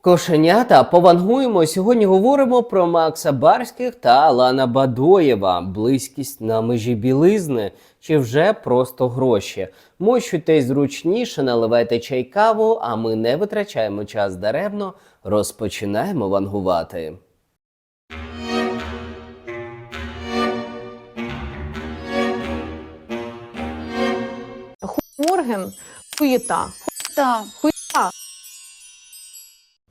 Кошенята, повангуємо. Сьогодні говоримо про Макса Барських та Алана Бадоєва. Близькість на межі білизни чи вже просто гроші. Мощуйтесь зручніше, наливайте чай каву, а ми не витрачаємо час даремно. Розпочинаємо вангувати. Морген, хуєта. Хуєта.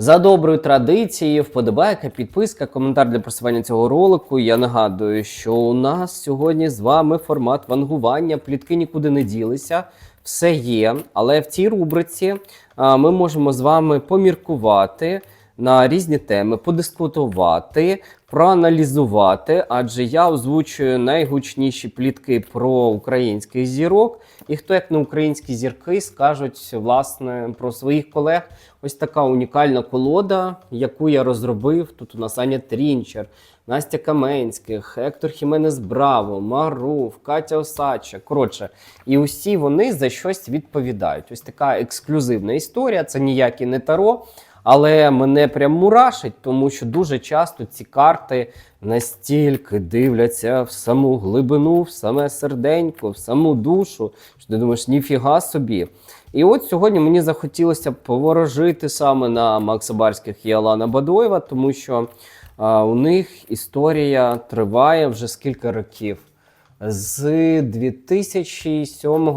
За доброю традицією, вподобайка, підписка, коментар для просування цього ролику. Я нагадую, що у нас сьогодні з вами формат вангування. Плітки нікуди не ділися, все є. Але в цій рубриці а, ми можемо з вами поміркувати на різні теми, подискутувати, проаналізувати. Адже я озвучую найгучніші плітки про українських зірок. І хто як не українські зірки скажуть власне про своїх колег. Ось така унікальна колода, яку я розробив. Тут у нас Аня Трінчер, Настя Каменських, Ектор Хіменес Браво, Маруф, Катя Осадча. Коротше, і усі вони за щось відповідають. Ось така ексклюзивна історія. Це ніякі не таро. Але мене прям мурашить, тому що дуже часто ці карти настільки дивляться в саму глибину, в саме серденько, в саму душу, що ти думаєш, ніфіга собі. І от сьогодні мені захотілося поворожити саме на Макса Барських і Алана Бадоєва, тому що а, у них історія триває вже скільки років. З 2007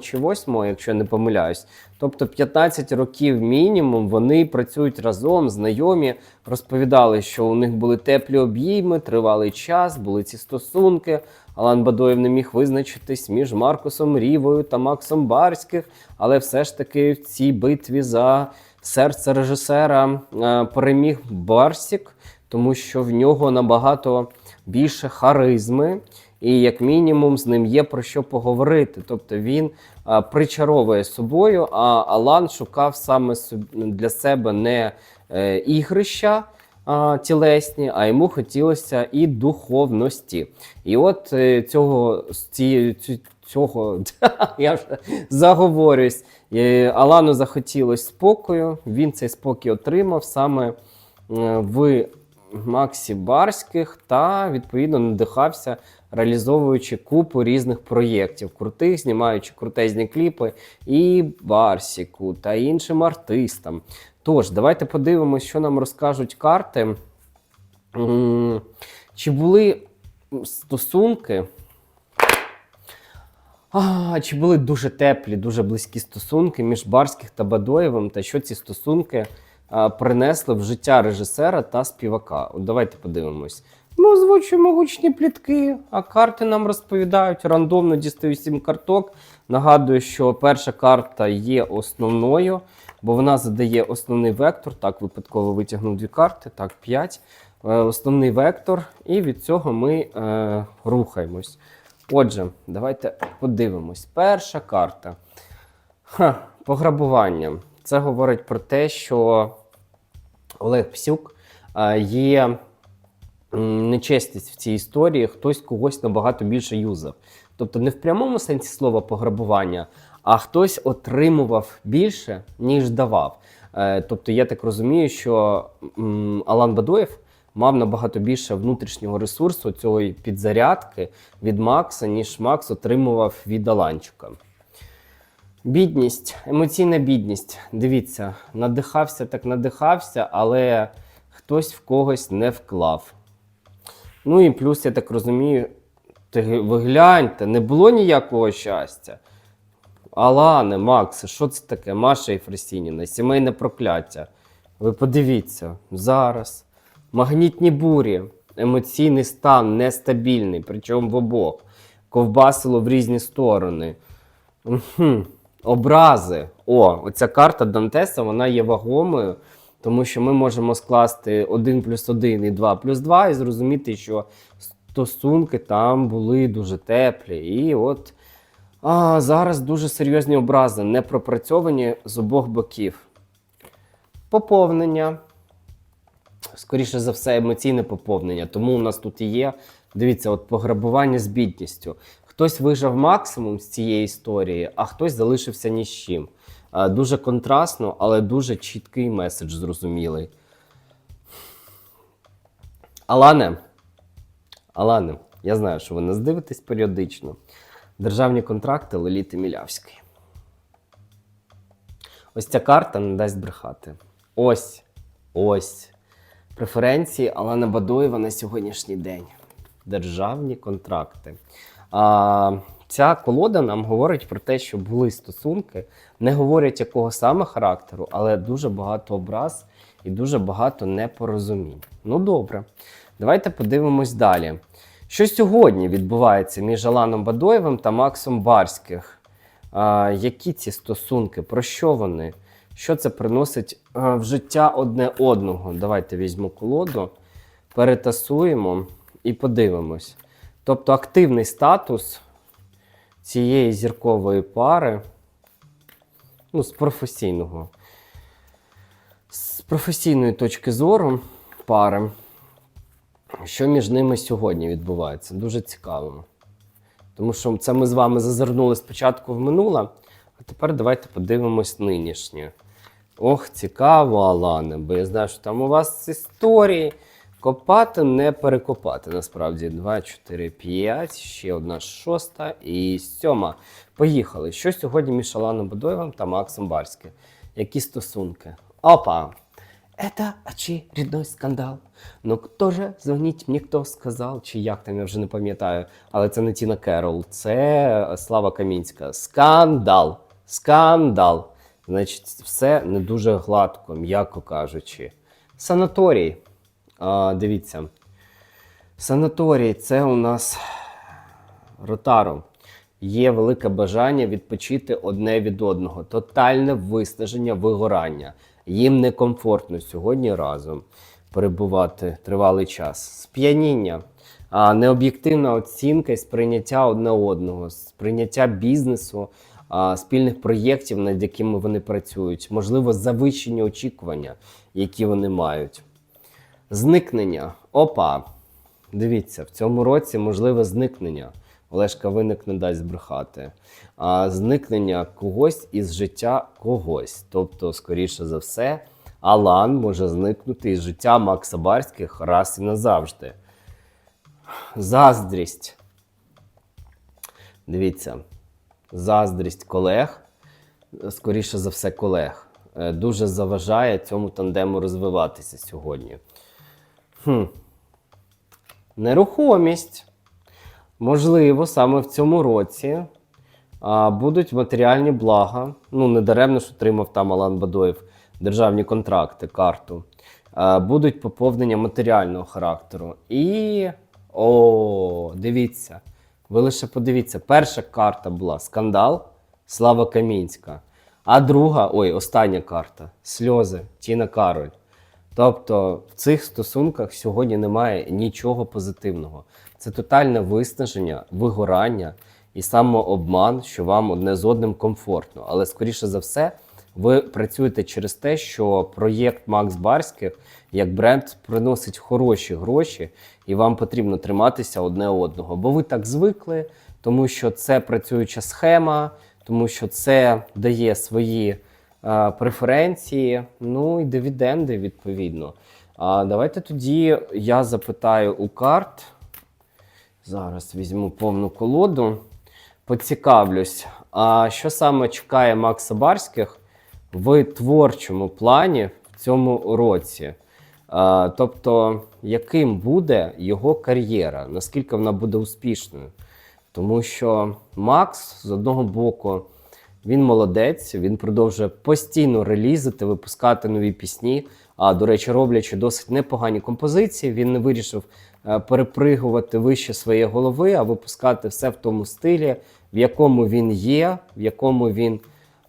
чи 2008, якщо не помиляюсь. Тобто 15 років мінімум вони працюють разом, знайомі, розповідали, що у них були теплі обійми, тривалий час, були ці стосунки. Алан Бадоєв не міг визначитись між Маркусом Рівою та Максом Барських, але все ж таки в цій битві за серце режисера е, переміг Барсік, тому що в нього набагато більше харизми. І як мінімум з ним є про що поговорити. Тобто він а, причаровує собою, а Алан шукав саме для себе не е, ігрища а, тілесні, а йому хотілося і духовності. І от е, цього цю- цього я вже заговорюсь. Е, Алану захотілося спокою. Він цей спокій отримав саме е, в Максі Барських та відповідно надихався, реалізовуючи купу різних проєктів, крутих, знімаючи крутезні кліпи і Барсіку та іншим артистам. Тож, давайте подивимось, що нам розкажуть карти. Чи були стосунки? А, чи були дуже теплі, дуже близькі стосунки між Барських та Бадоєвим, та що ці стосунки принесли в життя режисера та співака? От давайте подивимось. Ми озвучуємо гучні плітки, а карти нам розповідають. Рандомно дістаю сім карток. Нагадую, що перша карта є основною, бо вона задає основний вектор. Так, випадково витягнув дві карти, так, п'ять. Е, Основний вектор, і від цього ми е, рухаємось. Отже, давайте подивимось. Перша карта. Ха, пограбування. Це говорить про те, що Олег Псюк є нечесність в цій історії, хтось когось набагато більше юзав. Тобто не в прямому сенсі слова пограбування, а хтось отримував більше, ніж давав. Е, Тобто, я так розумію, що Алан Бадоєв мав набагато більше внутрішнього ресурсу цієї підзарядки від Макса, ніж Макс отримував від Аланчика. Бідність, емоційна бідність. Дивіться, надихався так надихався, але хтось в когось не вклав. Ну і плюс, я так розумію, ти ви гляньте, не було ніякого щастя. Алане, Макс, що це таке? Маша Єфросініна, сімейне прокляття. Ви подивіться, зараз магнітні бурі, емоційний стан нестабільний, причому в обох. Ковбасило в різні сторони. Образи. О, оця карта Дантеса вона є вагомою, тому що ми можемо скласти 1 плюс 1 і 2 плюс 2 і зрозуміти, що стосунки там були дуже теплі. І от а, зараз дуже серйозні образи, не пропрацьовані з обох боків. Поповнення. Скоріше за все, емоційне поповнення. Тому у нас тут і є. Дивіться, от пограбування з бідністю. Хтось вижав максимум з цієї історії, а хтось залишився ні з чим. Дуже контрастно, але дуже чіткий меседж зрозумілий. Алане, Алане, я знаю, що ви нас дивитесь періодично. Державні контракти Леліти Мілявської. Ось ця карта не дасть брехати. Ось, ось. Преференції Алана Бадоєва на сьогоднішній день. Державні контракти. А, ця колода нам говорить про те, що були стосунки, не говорять якого саме характеру, але дуже багато образ і дуже багато непорозумінь. Ну добре, давайте подивимось далі. Що сьогодні відбувається між Аланом Бадоєвим та Максом Барських? А, які ці стосунки? Про що вони? Що це приносить в життя одне одного? Давайте візьму колоду, перетасуємо і подивимось. Тобто активний статус цієї зіркової пари, ну, з професійного, з професійної точки зору пари, що між ними сьогодні відбувається? Дуже цікаво. Тому що це ми з вами зазирнули спочатку в минуле, а тепер давайте подивимось нинішнє. Ох, цікаво, Алане, бо я знаю, що там у вас історії. Копати не перекопати. Насправді 2, 4, 5, ще одна шоста і сьома. Поїхали. Що сьогодні між Аланом Бадоєвим та Максом Барським? Які стосунки? Опа! Это очередной скандал. Ну хто же звонить мені, хто сказав, чи як там я вже не пам'ятаю. Але це не Тіна Керол, це Слава Камінська. Скандал. Скандал. Значить, все не дуже гладко, м'яко кажучи. Санаторій. А, дивіться. Санаторій це у нас Ротаро. Є велике бажання відпочити одне від одного, тотальне виснаження, вигорання. Їм некомфортно сьогодні разом перебувати тривалий час. Сп'яніння, необ'єктивна оцінка і сприйняття одне одного, сприйняття бізнесу, а, спільних проєктів, над якими вони працюють, можливо, завищені очікування, які вони мають. Зникнення. Опа. Дивіться, в цьому році можливе зникнення. Олешка виник не дасть збрехати. А зникнення когось із життя когось. Тобто, скоріше за все, Алан може зникнути із життя Макса Барських раз і назавжди. Заздрість. Дивіться, заздрість колег, скоріше за все, колег, е, дуже заважає цьому тандему розвиватися сьогодні. Хм. Нерухомість. Можливо, саме в цьому році а, будуть матеріальні блага. Ну, не даремно ж отримав там Алан Бадоєв державні контракти, карту. А, будуть поповнення матеріального характеру. І. О, дивіться. Ви лише подивіться, перша карта була скандал, Слава Камінська. А друга, ой, остання карта сльози, Тіна Кароль. Тобто в цих стосунках сьогодні немає нічого позитивного. Це тотальне виснаження, вигорання і самообман, що вам одне з одним комфортно. Але скоріше за все, ви працюєте через те, що проєкт Макс Барських як бренд приносить хороші гроші, і вам потрібно триматися одне одного. Бо ви так звикли, тому що це працююча схема, тому що це дає свої преференції, ну і дивіденди відповідно. А давайте тоді я запитаю у карт. Зараз візьму повну колоду, поцікавлюсь, а що саме чекає Макса Барських в творчому плані в цьому році? А, тобто, яким буде його кар'єра, наскільки вона буде успішною? Тому що Макс з одного боку він молодець, він продовжує постійно релізити, випускати нові пісні. А до речі, роблячи досить непогані композиції, він не вирішив е, перепригувати вище своєї голови, а випускати все в тому стилі, в якому він є, в якому він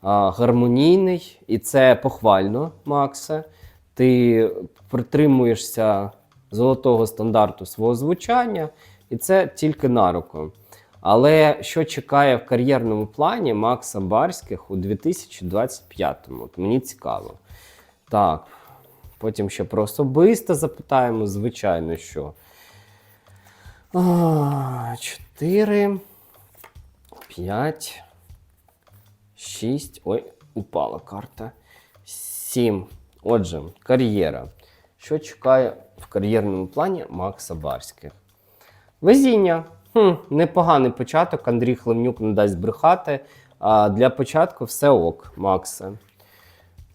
а, гармонійний, і це похвально, Максе. Ти притримуєшся золотого стандарту свого звучання, і це тільки на руку. Але що чекає в кар'єрному плані Макса Барських у 2025-му? От мені цікаво. Так, потім ще про особисте запитаємо, звичайно, що. А, Чотири, п'ять, шість. Ой, упала карта. Сім. Отже, кар'єра. Що чекає в кар'єрному плані Макса Барських? Везіння. Хм, непоганий початок. Андрій Хлевнюк не дасть брехати. А для початку все ок, Макса.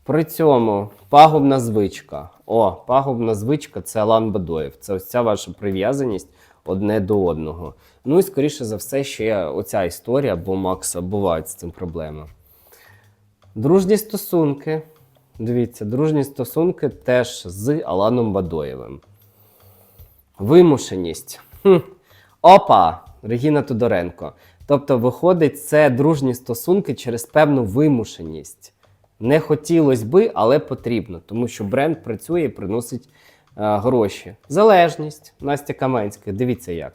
При цьому пагубна звичка. О, пагубна звичка це Алан Бадоєв. Це ось ця ваша прив'язаність одне до одного. Ну і скоріше за все, ще оця історія, бо Макса бувають з цим проблеми. Дружні стосунки. Дивіться, дружні стосунки теж з Аланом Бадоєвим. Вимушеність. Хм. Опа! Регіна Тодоренко. Тобто, виходить, це дружні стосунки через певну вимушеність. Не хотілося би, але потрібно, тому що бренд працює і приносить е, гроші. Залежність Настя Каменська. Дивіться як.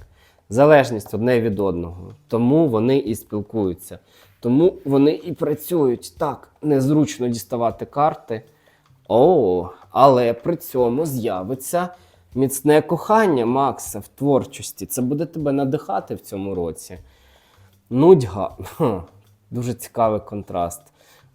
Залежність одне від одного. Тому вони і спілкуються. Тому вони і працюють. Так, незручно діставати карти. О, але при цьому з'явиться міцне кохання Макса в творчості. Це буде тебе надихати в цьому році. Нудьга. Дуже цікавий контраст.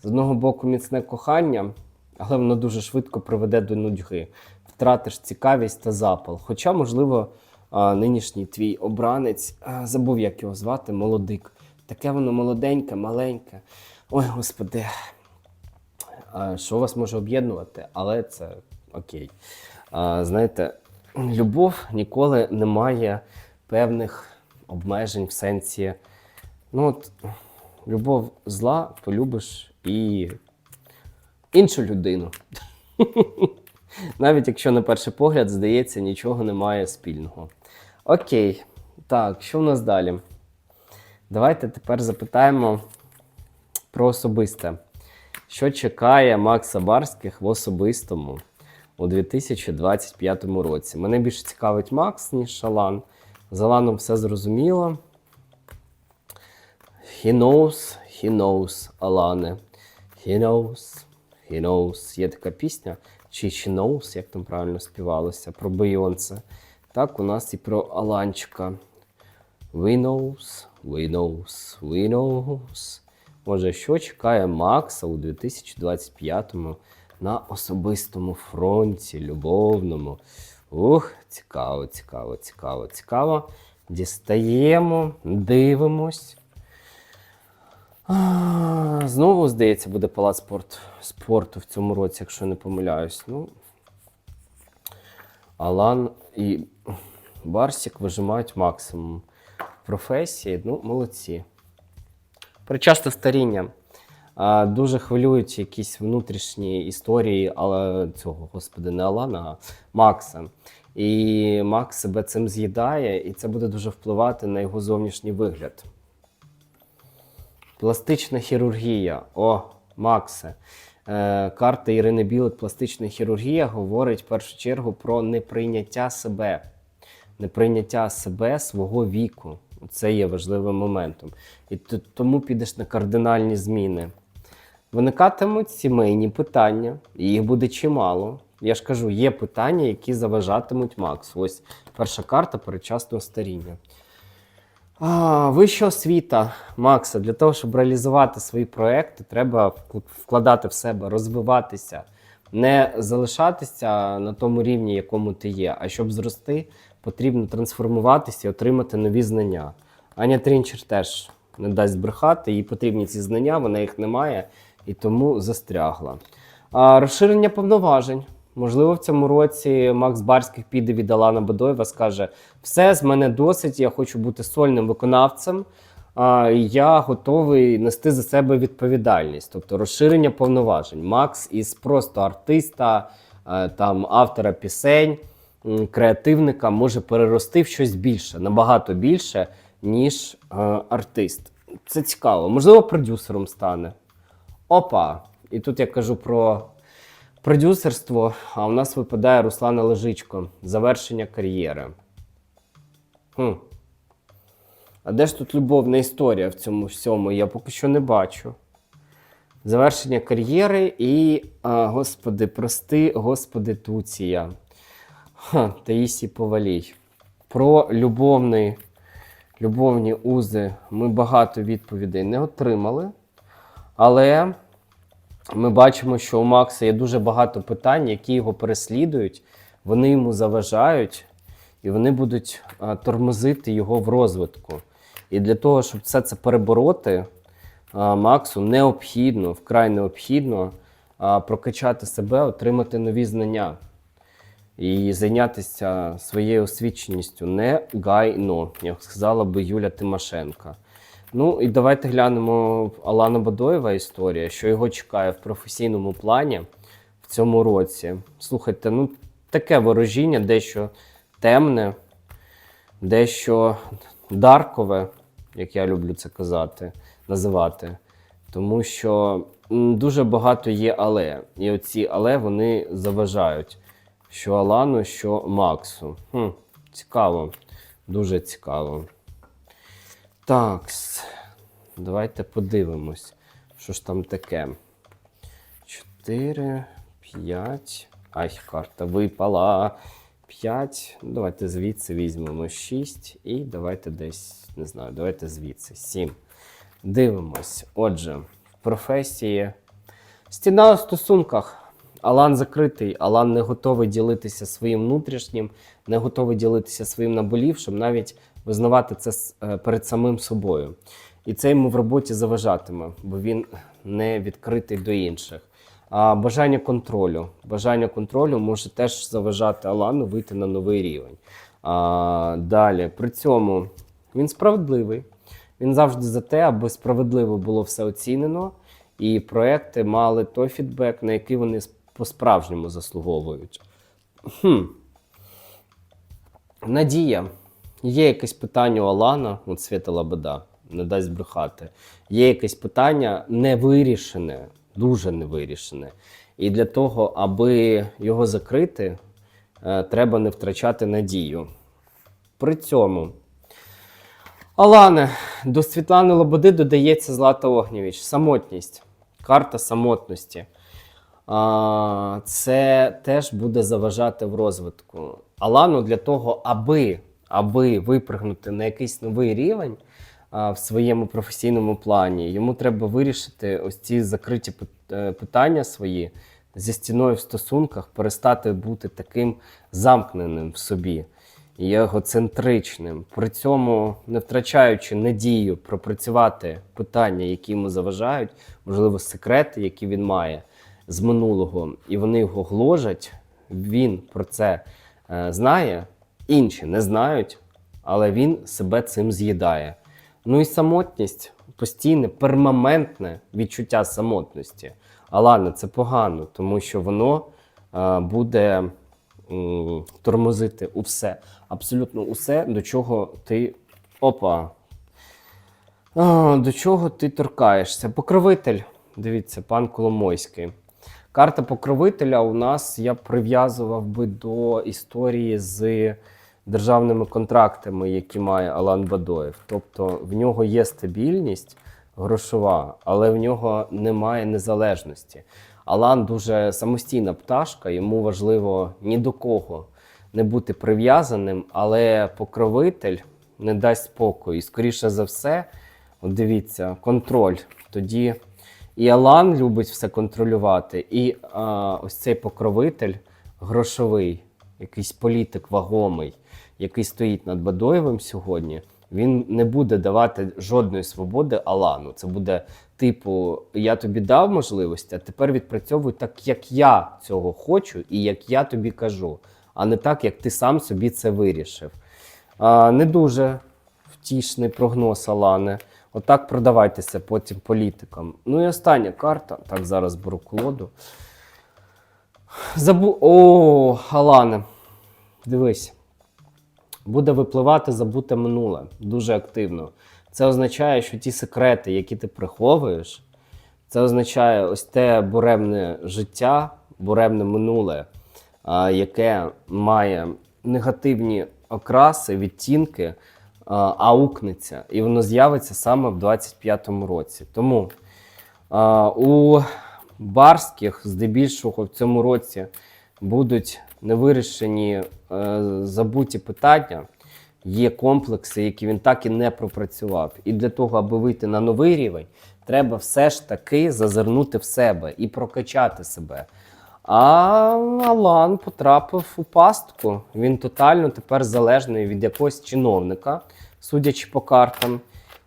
З одного боку, міцне кохання, але воно дуже швидко приведе до нудьги. Втратиш цікавість та запал. Хоча, можливо, нинішній твій обранець, забув, як його звати, молодик. Таке воно молоденьке, маленьке. Ой, господи, що вас може об'єднувати, але це окей. Знаєте, любов ніколи не має певних обмежень в сенсі. Ну, от, любов зла, полюбиш і іншу людину. Навіть якщо на перший погляд, здається, нічого немає спільного. Окей, так, що в нас далі? Давайте тепер запитаємо про особисте. Що чекає Макса Барських в особистому у 2025 році? Мене більше цікавить Макс, ніж Шалан. З Аланом все зрозуміло. He knows, he knows, Алане. He knows, he knows. Є така пісня, чи she knows, як там правильно співалося, про Бейонсе. Так, у нас і про Аланчика. We knows, we knows, we knows. Може, що чекає Макса у 2025-му на особистому фронті, любовному? Ух, цікаво, цікаво, цікаво, цікаво. Дістаємо, дивимось. А, Знову, здається, буде палац спорт, спорту в цьому році, якщо не помиляюсь. Ну, Алан і Барсік вижимають максимум професії. Ну, молодці. Причасне старіння. Дуже хвилюють якісь внутрішні історії але цього, господи, не Алана, а Макса. І Макс себе цим з'їдає, і це буде дуже впливати на його зовнішній вигляд. Пластична хірургія. О, Максе. Е, карта Ірини Білик, пластична хірургія говорить в першу чергу про неприйняття себе, неприйняття себе свого віку. Це є важливим моментом. І тому підеш на кардинальні зміни. Виникатимуть сімейні питання, і їх буде чимало. Я ж кажу, є питання, які заважатимуть Максу. Ось перша карта передчасного старіння. А, вища освіта Макса. Для того, щоб реалізувати свої проекти, треба вкладати в себе, розвиватися, не залишатися на тому рівні, якому ти є. А щоб зрости, потрібно трансформуватися і отримати нові знання. Аня Трінчер теж не дасть збрехати, їй потрібні ці знання, вона їх не має і тому застрягла. А, розширення повноважень. Можливо, в цьому році Макс Барських піде від Алана Бадоєва, скаже: все з мене досить, я хочу бути сольним виконавцем. А, я готовий нести за себе відповідальність, тобто розширення повноважень. Макс із просто артиста, е, там автора пісень, креативника може перерости в щось більше, набагато більше, ніж е, артист. Це цікаво. Можливо, продюсером стане. Опа! І тут я кажу про продюсерство, а у нас випадає Руслана Лежичко. Завершення кар'єри. Хм. А де ж тут любовна історія в цьому всьому? Я поки що не бачу. Завершення кар'єри і, а, господи, прости, господи, Туція. Таїсі Повалій. Про любовний, любовні узи ми багато відповідей не отримали. Але ми бачимо, що у Макса є дуже багато питань, які його переслідують вони йому заважають, і вони будуть тормозити його в розвитку. І для того, щоб все це перебороти, Максу необхідно, вкрай необхідно прокачати себе, отримати нові знання і зайнятися своєю освіченістю негайно, як сказала би Юля Тимошенка. Ну і давайте глянемо Алана Бадоєва історія, що його чекає в професійному плані в цьому році. Слухайте, ну таке ворожіння, дещо темне, дещо даркове, як я люблю це казати, називати. Тому що дуже багато є але. І оці але вони заважають що Алану, що Максу. Хм, цікаво, дуже цікаво. Так, давайте подивимось, що ж там таке. 4, 5. Ай, карта випала. 5. Давайте звідси візьмемо 6. І давайте десь, не знаю, давайте звідси 7. Дивимось. Отже, в професії стіна у стосунках. Алан закритий, Алан не готовий ділитися своїм внутрішнім, не готовий ділитися своїм наболівшим, навіть визнавати це е, перед самим собою. І це йому в роботі заважатиме, бо він не відкритий до інших. А бажання контролю. Бажання контролю може теж заважати Алану вийти на новий рівень. А, далі, при цьому він справедливий. Він завжди за те, аби справедливо було все оцінено, і проекти мали той фідбек, на який вони по-справжньому заслуговують. Хм. Надія. Є якесь питання у Алана, от Свята Лабада, не дасть брехати. Є якесь питання невирішене, дуже невирішене. І для того, аби його закрити, е, треба не втрачати надію. При цьому Алане, до Світлани Лободи додається Злата Огнєвіч. Самотність. Карта самотності. Це теж буде заважати в розвитку. Алану для того, аби, аби випрыгнути на якийсь новий рівень а, в своєму професійному плані, йому треба вирішити ось ці закриті е, питання свої зі стіною в стосунках, перестати бути таким замкненим в собі і егоцентричним, при цьому не втрачаючи надію пропрацювати питання, які йому заважають, можливо, секрети, які він має з минулого, і вони його гложать. Він про це е, знає, інші не знають, але він себе цим з'їдає. Ну і самотність постійне, перманентне відчуття самотності. Але це погано, тому що воно е, буде м, тормозити усе, абсолютно усе, до чого ти. Опа. А, до чого ти торкаєшся? Покровитель. Дивіться, пан Коломойський. Карта покровителя у нас я прив'язував би до історії з державними контрактами, які має Алан Бадоєв. Тобто в нього є стабільність грошова, але в нього немає незалежності. Алан дуже самостійна пташка, йому важливо ні до кого не бути прив'язаним, але покровитель не дасть спокою. І скоріше за все, от дивіться, контроль. Тоді і Алан любить все контролювати, і а, ось цей покровитель грошовий, якийсь політик вагомий, який стоїть над Бадоєвим сьогодні. Він не буде давати жодної свободи Алану. Це буде типу: я тобі дав можливість, а тепер відпрацьовуй так, як я цього хочу, і як я тобі кажу, а не так, як ти сам собі це вирішив. А, не дуже втішний прогноз Алане. Отак продавайтеся потім політикам. Ну і остання карта. Так, зараз беру колоду. Забу... О, Алане. Дивись. Буде випливати забуте минуле дуже активно. Це означає, що ті секрети, які ти приховуєш, це означає ось те буремне життя, буремне минуле, яке має негативні окраси, відтінки, аукнеться, і воно з'явиться саме в 25-му році. Тому у барських, здебільшого, в цьому році будуть невирішені е, забуті питання. Є комплекси, які він так і не пропрацював. І для того, аби вийти на новий рівень, треба все ж таки зазирнути в себе і прокачати себе. А Алан потрапив у пастку. Він тотально тепер залежний від якогось чиновника, судячи по картам.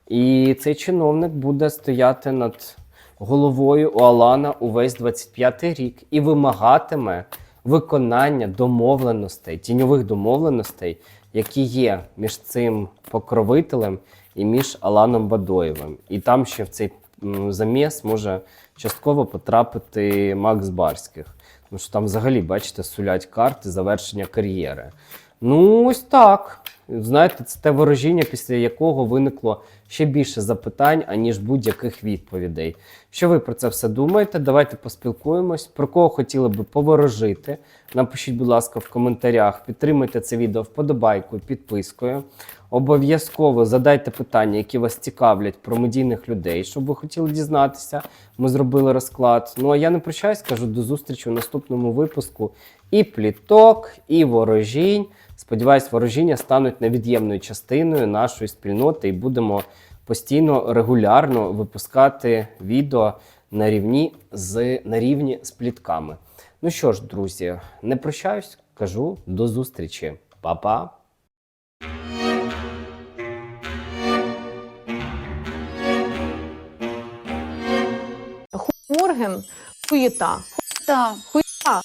І цей чиновник буде стояти над головою у Алана увесь 25-й рік і вимагатиме виконання домовленостей, тіньових домовленостей, які є між цим покровителем і між Аланом Бадоєвим. І там ще в цей заміс може частково потрапити Макс Барських. Тому що там взагалі, бачите, сулять карти завершення кар'єри. Ну, ось так. Знаєте, це те ворожіння, після якого виникло ще більше запитань, аніж будь-яких відповідей. Що ви про це все думаєте? Давайте поспілкуємось. Про кого хотіли би поворожити? Напишіть, будь ласка, в коментарях. Підтримайте це відео вподобайкою, підпискою. Обов'язково задайте питання, які вас цікавлять про медійних людей, щоб ви хотіли дізнатися. Ми зробили розклад. Ну а я не прощаюсь, кажу до зустрічі у наступному випуску. І пліток, і ворожінь. Сподіваюсь, ворожіння стануть невід'ємною частиною нашої спільноти і будемо постійно регулярно випускати відео на рівні з, на рівні з плітками. Ну що ж, друзі, не прощаюсь, кажу до зустрічі. Па-па! Морген, хуєта. Да. Хуєта.